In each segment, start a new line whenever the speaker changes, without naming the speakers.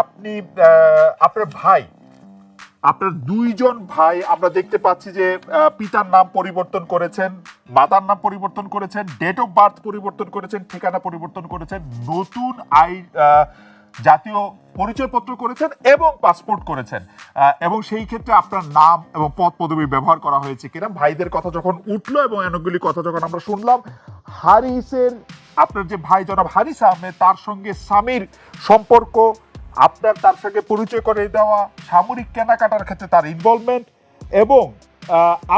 আপনি আপনার ভাই, আপনার দুইজন ভাই, আমরা দেখতে পাচ্ছি যে পিতার নাম পরিবর্তন করেছেন, মাতার নাম পরিবর্তন করেছেন ডেট অফ বার্থ পরিবর্তন করেছেন, ঠিকানা পরিবর্তন করেছেন, নতুন আই জাতীয় পরিচয়পত্র করেছেন এবং পাসপোর্ট করেছেন। এবং সেই ক্ষেত্রে আপনার নাম এবং পদ পদবি ব্যবহার করা হয়েছে কিনা, ভাইদের কথা যখন উঠল এবং অনেকগুলি কথা যখন আমরা শুনলাম, হারিসের, আপনার যে ভাই জনাব হারিস আহমেদ, তার সঙ্গে স্বামীর সম্পর্ক আপনার তার সঙ্গে পরিচয় করে দেওয়া সামরিক কেনাকাটার ক্ষেত্রে তার ইনভলভমেন্ট এবং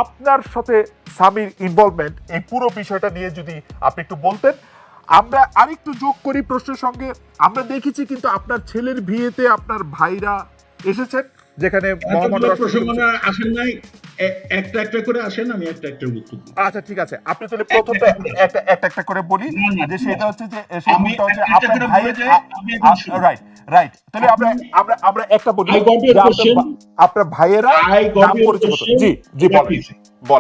আপনার সাথে স্বামীর ইনভলভমেন্ট এই পুরো বিষয়টা নিয়ে যদি আপনি একটু বলতেন। আমরা আরেকটু যোগ করি প্রশ্নের সঙ্গে। আমরা দেখেছি কিন্তু আপনার ছেলের বিয়েতে আপনার ভাইরা এসেছেন যেখানে
আসেন নাই। একটা একটা করে আসেন আমি একটা একটা উত্তর
আচ্ছা ঠিক আছে। আপনি তাহলে প্রথমটা একটা একটা একটা করে বলি। যে সেটা হচ্ছে যে সেটা
আমি
হচ্ছে আপনার
শুনি।
রাইট রাইট তাহলে আমরা আমরা আমরা একটা বলি আপনার ভাইয়েরা নাম পরিচয় জি জি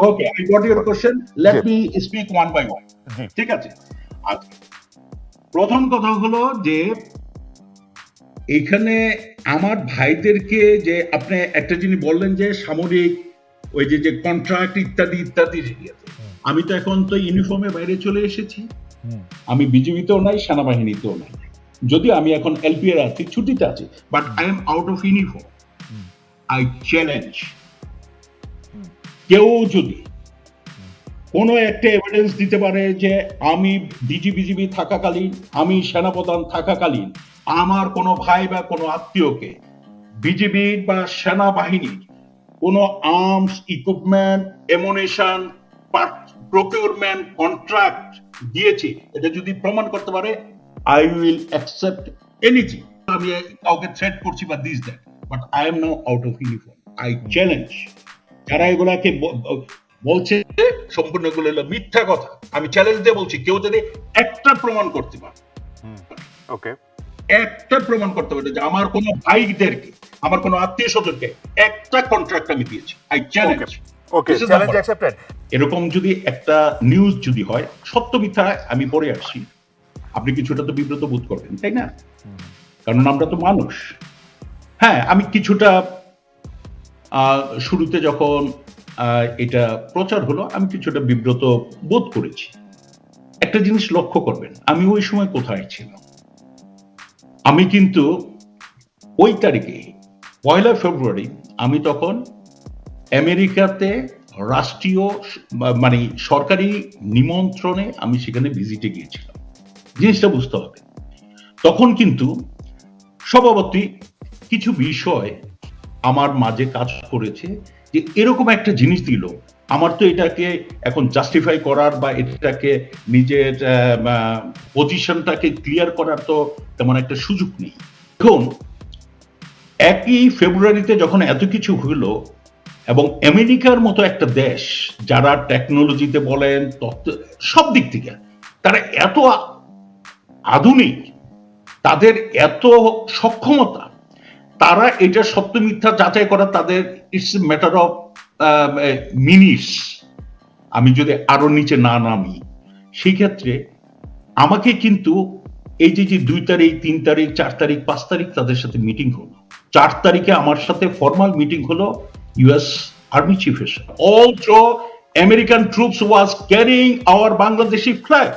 okay I got your question let me speak one by one ঠিক আছে? আচ্ছা। প্রথম কথা হলো যে এখানে আমার ভাইদেরকে যে আপনি একটা জিনিস বললেন যে সামরিক ওই যে যে কন্ট্রাক্ট ইত্যাদি ইত্যাদি। আমি তো এখন তো ইউনিফর্মে বাইরে চলে এসেছি। আমি বিজেপিতেও নাই সেনাবাহিনীতেও নাই। যদি আমি এখন এলপিআর আছি ছুটিতে আছি but I am out of uniform I challenge কেউ যদি কোনো একটা এভিডেন্স দিতে পারে যে আমি ডিজি বিজিবি থাকাকালীন আমি সেনাপ্রধান থাকাকালীন আমার কোনো ভাই বা কোনো আত্মীয়কে বিজিবি বা সেনাবাহিনীর কোনো arms equipment ammunition procurement contract দিয়েছে, এটা যদি প্রমাণ করতে পারে আই উইল অ্যাকসেপ্ট এনিথিং আমি কাউকে থ্রেট করছি বা this that but I am now out of uniform I challenge যারা এগুলাকে বলছে সম্পূর্ণ এগুলো হলো মিথ্যা কথা। আমি চ্যালেঞ্জ দিয়ে বলছি, কেউ যদি একটা প্রমাণ করতে পারে।
ওকে
একটা প্রমাণ করতে পারে যে আমার কোনো ভাইদেরকে আমার কোনো আত্মীয় স্বজনকে একটা কন্ট্রাক্ট আমি দিয়েছি। আই চ্যালেঞ্জ এরকম যদি একটা নিউজ যদি হয় সত্য মিথ্যা আমি পরে আসছি। আপনি কিছুটা তো বিব্রত বোধ করবেন তাই না? কারণ আমরা তো মানুষ। হ্যাঁ আমি কিছুটা আহ, শুরুতে যখন আহ, এটা প্রচার হলো আমি কিছুটা বিব্রত বোধ করেছি। একটা জিনিস লক্ষ্য করবেন আমি ওই সময় কোথায় ছিলাম? আমি কিন্তু ওই তারিখে, পয়লা ফেব্রুয়ারি, আমি তখন আমেরিকাতে রাষ্ট্রীয় মানে সরকারি নিমন্ত্রণে আমি সেখানে ভিজিটে গিয়েছিলাম। জিনিসটা বুঝতে হবে। তখন কিন্তু স্বভাবতই কিছু বিষয় আমার মাঝে কাজ করেছে যে এরকম একটা জিনিস দিল আমার তো এটাকে এখন জাস্টিফাই করার বা এটাকে নিজের পজিশনটাকে ক্লিয়ার করার তো তেমন একটা সুযোগ নেই। এখন একই ফেব্রুয়ারিতে যখন এত কিছু হলো এবং আমেরিকার মতো একটা দেশ যারা টেকনোলজিতে বলেন, তথ্য, সব দিক থেকে, তারা এত আধুনিক, তাদের এত সক্ষমতা, তারা এটা সত্য মিথ্যা যাচাই করা তাদের ইটস ম্যাটার অফ মিনিটস, আমি যদি আরও নিচে না নামি, সেই ক্ষেত্রে আমাকে কিন্তু এই যে যে দুই তারিখ, তিন তারিখ, চার তারিখ, পাঁচ তারিখ তাদের সাথে মিটিং হলো। চার তারিখে আমার সাথে ফর্মাল মিটিং হলো ইউএস আর্মি চিফের সাথে। Also American troops was carrying our Bangladeshi flag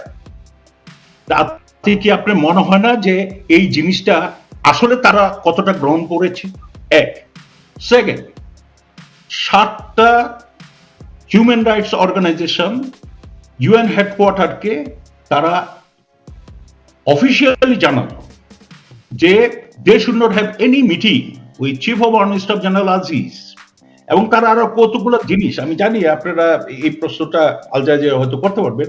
তাতে কি আপনার মনে হয় না যে এই জিনিসটা আসলে তারা কতটা গ্রহণ করেছে? এক। সেকেন্ড সাতটা হিউম্যান রাইটস অর্গানাইজেশন ইউএন হেডকোয়ার্টারকে তারা অফিসিয়ালি জানালো যে they should not have any meeting with chief of army staff general Aziz এবং তারা আরও কতগুলো জিনিস, আমি জানি আপনারা এই প্রশ্নটা আলজাজে হয়তো করতে পারবেন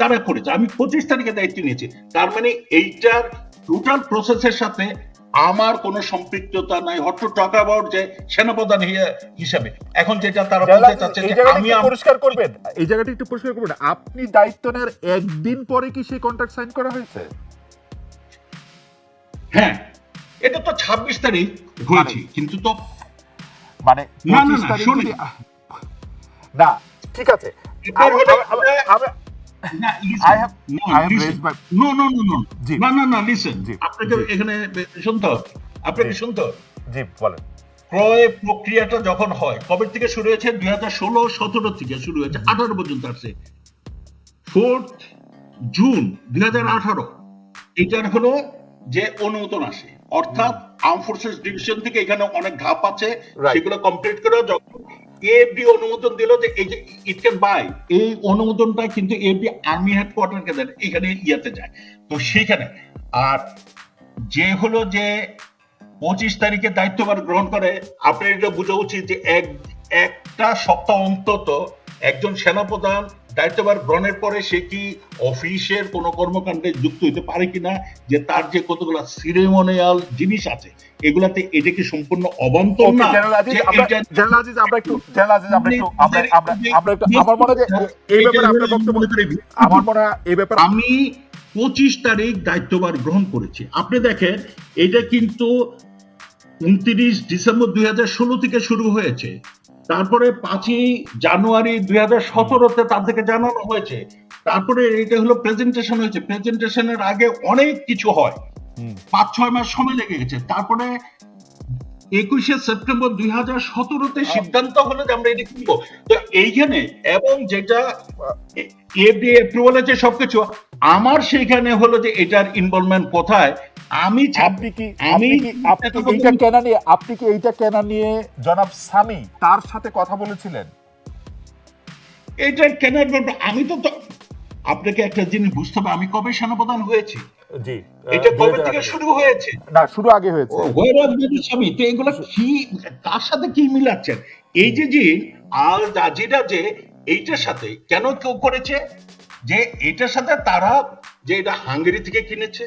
তারা করেছে। আমি পঁচিশ তারিখে দায়িত্ব নিয়েছি। তার মানে এইটার টোটাল প্রসেসের সাথে আমার কোনো সম্পৃক্ততা নাই। হট টু টক অ্যাবাউট যে সেনাপ্রধান হিয়া- হিসাবে। এখন যেটা তারা বলতে চাচ্ছে যে আমি
পরিষ্কার করবেন। এই জায়গাটা একটু পরিষ্কার করবেন। আপনি দায়িত্ব নেওয়ার একদিন পরে কি সেই কন্ট্রাক্ট সাইন করা হয়েছে?
হ্যাঁ এটা তো ছাব্বিশ তারিখ হয়েছে কিন্তু তো
মানে
না, না,
25
না,
তারিখ
শোনেন।
যদি- না ঠিক আছে।
এটা
আমি-
হলো-
আমি- আমি- আমি-
না,
I have-
listen, no,
I have
listen.
raised my-
No, no, no, no.
জি।
না, না, না, listen. আপনাকে এখানে শুনতে হবে। আপনাকে শুনতে হবে।
জি বলেন।
ক্রয় প্রক্রিয়াটা যখন হয় কবে থেকে শুরু হয়েছে? দুই হাজার ষোলো সতেরো থেকে শুরু হয়েছে। আঠারো পর্যন্ত আসছে। ফোর্থ জুন দুই হাজার আঠারো। এটার হলো যে অনুমোদন আসে। অর্থাৎ আর্ম ফোর্সেস ডিভিশন থেকে এখানে অনেক ধাপ আছে. সেগুলো কমপ্লিট করে যখন অনুমোদন দিল যে এই যে ইট ক্যান বাই এই অনুমোদনটা কিন্তু আর্মি হেডকোয়ার্টারকে দেন এখানে ইয়াতে যায়। তো আর যে হলো যে পঁচিশ তারিখে দায়িত্বভার গ্রহণ করে, আপনার এটা বোঝা উচিত যে এক, একটা সপ্তাহ অন্তত একজন সেনাপ্রধান দায়িত্বভার গ্রহণের পরে সে কি অফিসের কোন কর্মকাণ্ডে যুক্ত হতে পারে কিনা যে তার যে কতগুলো সিরেমোনিয়াল জিনিস আছে এগুলাতে এটা কি সম্পূর্ণ অবান্তর না?
জেনারেল আজিজ আমরা একটু জেনারেল আজিজ আমরা একটু আমরা একটু আমার মনে হয় এই ব্যাপারে আপনার বক্তব্য আমার মনে হয় এই ব্যাপারে
আমি পঁচিশ তারিখ দায়িত্বভার গ্রহণ করেছি। আপনি দেখেন এটা কিন্তু উনত্রিশ ডিসেম্বর দুই হাজার ষোলো থেকে শুরু হয়েছে। তারপরে পাঁচই জানুয়ারি দুই হাজার সতেরোতে তাদেরকে জানানো হয়েছে। তারপরে এটা হলো প্রেজেন্টেশন হয়েছে। প্রেজেন্টেশনের আগে অনেক কিছু হয়। পাঁচ ছয় মাস সময় লেগে গেছে। তারপরে একুশে সেপ্টেম্বর দুই হাজার সতেরোতে সিদ্ধান্ত হলো যে আমরা এটা কিনবো। তো এইখানে এবং যেটা এফডিএ অ্যাপ্রুভাল আছে সবকিছু আমার সেইখানে হলো যে এটার ইনভলভমেন্ট কোথায়? আমি
আপনি কি
আমি
এইটা কেনা নিয়ে আপনি কি এইটা কেনা নিয়ে জনাব সামি তার সাথে কথা বলেছিলেন?
এটা কেনার ব্যাপারে আমি তো আপনাকে একটা জিনিস বুঝতে হবে আমি হয়েছি?
জি
এটা কবে থেকে শুরু হয়েছে?
না শুরু আগে হয়েছে।
স্বামী? তো এগুলো কি কার সাথে কি মিলাচ্ছেন? এই যে যে আল জাজিরা যে এইটার সাথে কেন কেউ করেছে? যে এটার সাথে তারা যে এটা হাঙ্গেরি থেকে কিনেছে।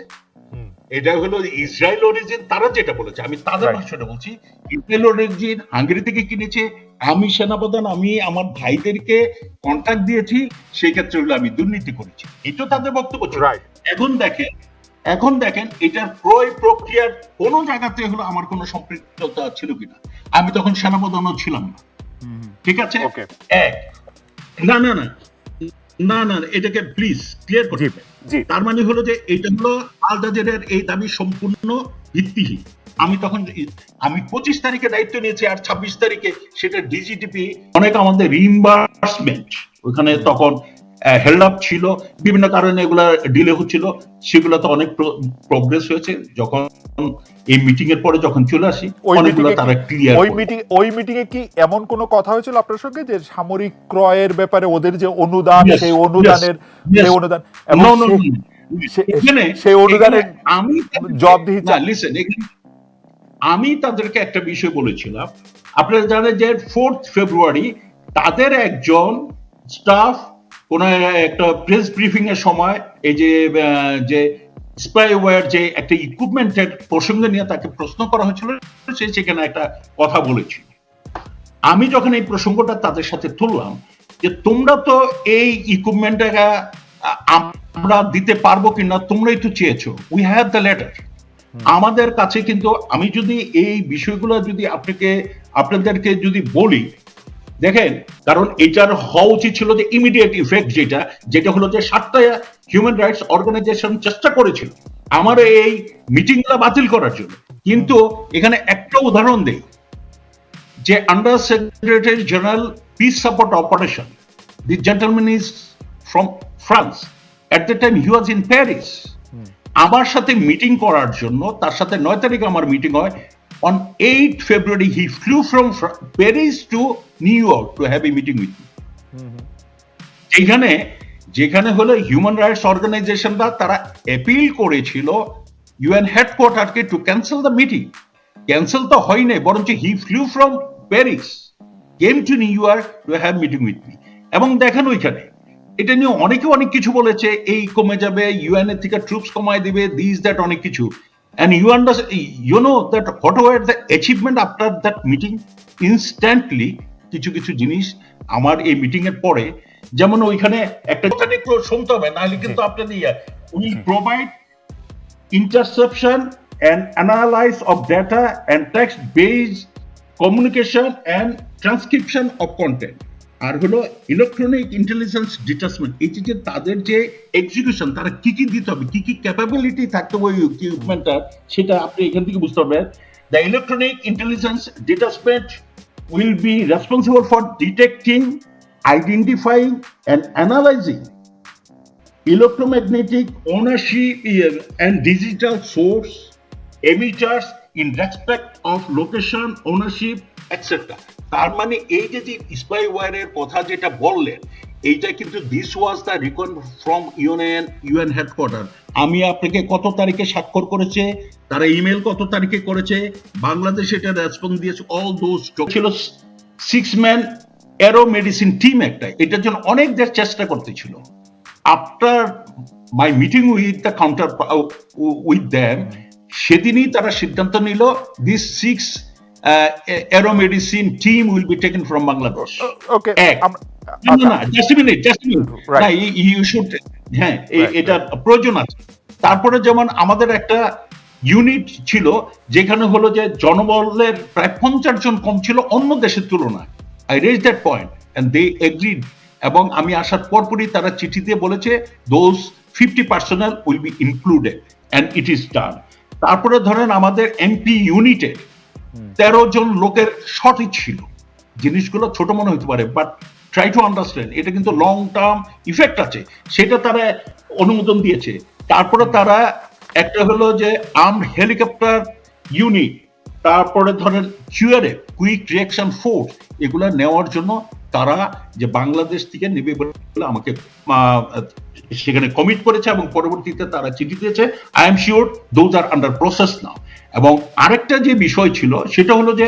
এটা হলো ইসরায়েল অরিজিন তারা যেটা বলেছে আমি তাদের ভাষাটা বলছি। ইসরায়েল অরিজিন হাঙ্গেরি থেকে কিনেছে আমি সেনাপ্রধান আমি আমার ভাইদেরকে কন্ট্যাক্ট দিয়েছি সেই ক্ষেত্রে হলো আমি দুর্নীতি করেছি। এটা তাদের বক্তব্য ছিল। এখন দেখেন এখন দেখেন এটার ক্রয় প্রক্রিয়ার কোন জায়গাতে হলো আমার কোনো সম্পৃক্ততা ছিল কিনা। আমি তখন সেনাপ্রধানও ছিলাম না। ঠিক আছে? এক না না না। না না এটাকে প্লিজ ক্লিয়ার করতে তার মানে হলো যে এটা হলো আলদাজেরের এই দাবি সম্পূর্ণ ভিত্তিহীন। আমি তখন আমি পঁচিশ তারিখে দায়িত্ব নিয়েছি আর ছাব্বিশ তারিখে সেটা ডিজিটিপি অনেক আমাদের রিইম্বার্সমেন্ট ওখানে তখন হেল্ড আপ ছিল। বিভিন্ন কারণে এগুলা ডিলে হচ্ছিল। সেগুলোতে অনেক প্রোগ্রেস হয়েছে। যখন এই মিটিং এর পরে যখন চলে আসি অনেকগুলো তারা ক্লিয়ার
ওই মিটিং ওই মিটিং এ কি এমন কোনো কথা হয়েছিল আপনার সঙ্গে? যে সামরিক ক্রয়ের ব্যাপারে ওদের যে অনুদান সেই অনুদানের. সেই অনুদান সেই অনুদানের
আমি
জবাবদিহি
লিসেন আমি তাদেরকে একটা বিষয় বলেছিলাম। আপনারা জানেন যে ফোর্থ ফেব্রুয়ারি তাদের একজন স্টাফ কোন একটা প্রেস ব্রিফিং এর সময় এই যে যে স্পাইওয়্যার যে একটা ইকুইপমেন্টের প্রসঙ্গে নিয়ে তাকে প্রশ্ন করা হয়েছিল সে সেখানে একটা কথা বলেছিল। আমি যখন এই প্রসঙ্গটা তাদের সাথে তুললাম যে তোমরা তো এই ইকুইপমেন্টটা আমরা দিতে পারব কিনা তোমরাই তো চেয়েছো উই হ্যাভ দ্য লেটার আমাদের কাছে কিন্তু আমি যদি এই বিষয়গুলো যদি আপনাকে আপনাদেরকে যদি বলি দেখেন কারণ এটার হওয়া উচিত ছিল যে ইমিডিয়েট ইফেক্ট যেটা যেটা হলো যে সাতটা হিউম্যান রাইটস অর্গানাইজেশন চেষ্টা করেছিল আমার এই মিটিংগুলো বাতিল করার জন্য। কিন্তু এখানে একটা উদাহরণ দেই যে under secretary general peace support operation the gentleman is from France at the time he was in Paris আমার সাথে মিটিং করার জন্য তার সাথে নয় তারিখে আমার মিটিং হয় on eight February he flew from Paris to New York to have a meeting with যেখানে যেখানে হলো হিউম্যান রাইটস অর্গানাইজেশনরা তারা অ্যাপিল করেছিল UN হেডকোয়ার্টারকে to cancel the meeting cancel তো হয় নাই বরঞ্চ he flew from Paris came to New York to have meeting with me এবং দেখেন ওইখানে এটা নিয়ে অনেকে অনেক কিছু বলেছে এই কমে যাবে ইউএন এর থেকে ট্রুপস কমায় দিবে দিস দ্যাট অনেক কিছু। And you understand you know that what were the achievement after that meeting instantly কিছু কিছু জিনিস আমার এই মিটিং এর পরে যেমন ওইখানে একটা শুনতে হবে নাহলে কিন্তু আপনাদের yeah will provide interception and analysis of data and text based communication and transcription of content আর হলো ইলেকট্রনিক ইন্টেলিজেন্স ডিটাসমেন্ট এই যে তাদের যে এক্সিকিউশন তারা কি কি দিতে হবে, কি কি ক্যাপাবিলিটি থাকতে হবে ওই ইকুইপমেন্টটা সেটা আপনি এখান থেকে বুঝতে পারবেন। The electronic intelligence detachment will be responsible for detecting identifying and analysing electromagnetic ownership year and digital source emitters in respect of location ownership et cetera তার মানে এই যে যে স্পাইওয়ারের কথা যেটা বললেন, এইটা কিন্তু this was the recon from UN UN headquarter আমি আপনাকে কত তারিখে স্বাক্ষর করেছে, তারা ইমেল কত তারিখে করেছে, বাংলাদেশ এটা রেসপন্স দিয়েছে অল দোজ ছিল six man aero medicine team একটা, এটার জন্য অনেক দেশ চেষ্টা করতেছিল। After my meeting with the counter with them সেদিনই তারা সিদ্ধান্ত নিল this six aero medicine team will be taken from Bangladesh
okay
এক না না just minute just minute
Right.
না ইউ শুড হ্যাঁ এ-
Right,
এটা প্রয়োজন আছে। তারপরে যেমন আমাদের একটা ইউনিট ছিল যেখানে হলো যে জনবলের প্রায় পঞ্চাশ জন কম ছিল অন্য দেশের তুলনায়। I raise that point and they agreed এবং আমি আসার পরপরই তারা চিঠি দিয়ে বলেছে those fifty personnel will be included and it is done তারপরে ধরেন আমাদের এমপি ইউনিটের তেরো জন লোকের সঠিক ছিল। জিনিসগুলো ছোট মনে হতে পারে বাট ট্রাই টু আন্ডারস্ট্যান্ড এটা কিন্তু লং টার্ম ইফেক্ট আছে। সেটা তারা অনুমোদন দিয়েছে। তারপরে তারা একটা হলো যে আর্ম হেলিকপ্টার ইউনিট তারপরে ধরেন কিউআরএ কুইক রিয়াকশন ফোর্স এগুলো নেওয়ার জন্য তারা যে বাংলাদেশ থেকে নেবে বলে আমাকে সেখানে কমিট করেছে এবং পরবর্তীতে তারা চিঠি দিয়েছে। I am sure those are under process now এবং আরেকটা যে বিষয় ছিল, সেটা হলো যে